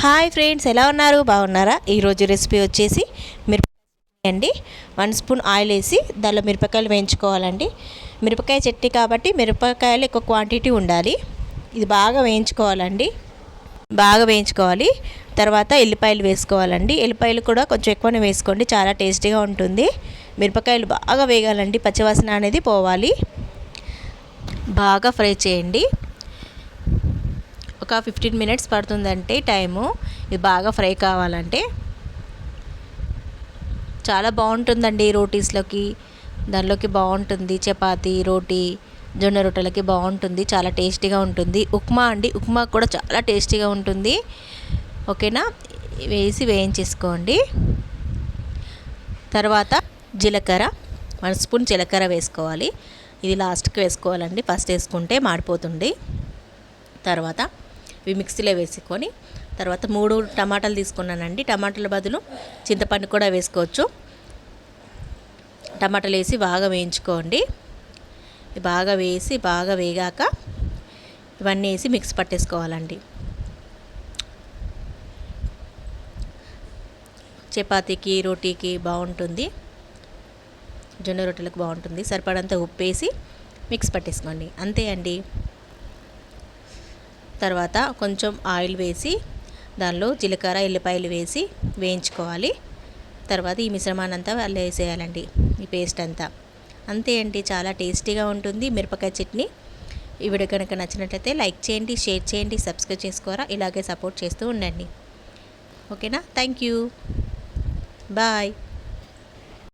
Hi friends ఎలా ఉన్నారు? బాగున్నారా? ఈరోజు రెసిపీ వచ్చేసి మిరపకాయ అండి. వన్ స్పూన్ ఆయిల్ వేసి దానిలో మిరపకాయలు వేయించుకోవాలండి. మిరపకాయ చట్నీ కాబట్టి మిరపకాయలు ఎక్కువ క్వాంటిటీ ఉండాలి. ఇది బాగా వేయించుకోవాలండి. బాగా వేయించుకోవాలి. తర్వాత ఎల్లిపాయలు వేసుకోవాలండి. ఎల్లిపాయలు కూడా కొంచెం ఎక్కువనే వేసుకోండి. చాలా టేస్టీగా ఉంటుంది. మిరపకాయలు బాగా వేగాలండి. పచ్చివాసన అనేది పోవాలి. బాగా ఫ్రై చేయండి. ఒక ఫిఫ్టీన్ మినిట్స్ పడుతుందంటే టైము. ఇది బాగా ఫ్రై కావాలంటే. చాలా బాగుంటుందండి రోటీస్లోకి. దానిలోకి బాగుంటుంది చపాతి రోటీ జొన్న రొట్టెలకి బాగుంటుంది. చాలా టేస్టీగా ఉంటుంది. ఉప్మా అండి ఉప్మా కూడా చాలా టేస్టీగా ఉంటుంది. ఓకేనా? వేసి వేయించేసుకోండి. తర్వాత జీలకర్ర వన్ స్పూన్ జీలకర్ర వేసుకోవాలి. ఇది లాస్ట్కి వేసుకోవాలండి. ఫస్ట్ వేసుకుంటే మాడిపోతుంది. తర్వాత ఇవి మిక్సీలో వేసుకొని తర్వాత మూడు టమాటాలు తీసుకున్నానండి. టమాటాల బదులు చింతపండు కూడా వేసుకోవచ్చు. టమాటాలు వేసి బాగా వేయించుకోండి. బాగా వేసి బాగా వేగాక ఇవన్నీ వేసి మిక్స్ పట్టేసుకోవాలండి. చపాతీకి రోటీకి బాగుంటుంది. జొన్న రొట్టెలకు బాగుంటుంది. సరిపడంత ఉప్పు వేసి మిక్స్ పట్టేసుకోండి. అంతే అండి. తర్వాత కొంచెం ఆయిల్ వేసి దానిలో జీలకర్ర ఎల్లిపాయలు వేసి వేయించుకోవాలి. తర్వాత ఈ మిశ్రమాన్ని అంతా వాళ్ళు వేసేయాలండి ఈ పేస్ట్ అంతా. అంతే అండి చాలా టేస్టీగా ఉంటుంది మిరపకాయ చట్నీ. ఈ వీడియో కనుక నచ్చినట్లయితే లైక్ చేయండి షేర్ చేయండి సబ్స్క్రైబ్ చేసుకోరా ఇలాగే సపోర్ట్ చేస్తూ ఉండండి. ఓకేనా? Thank you. బాయ్.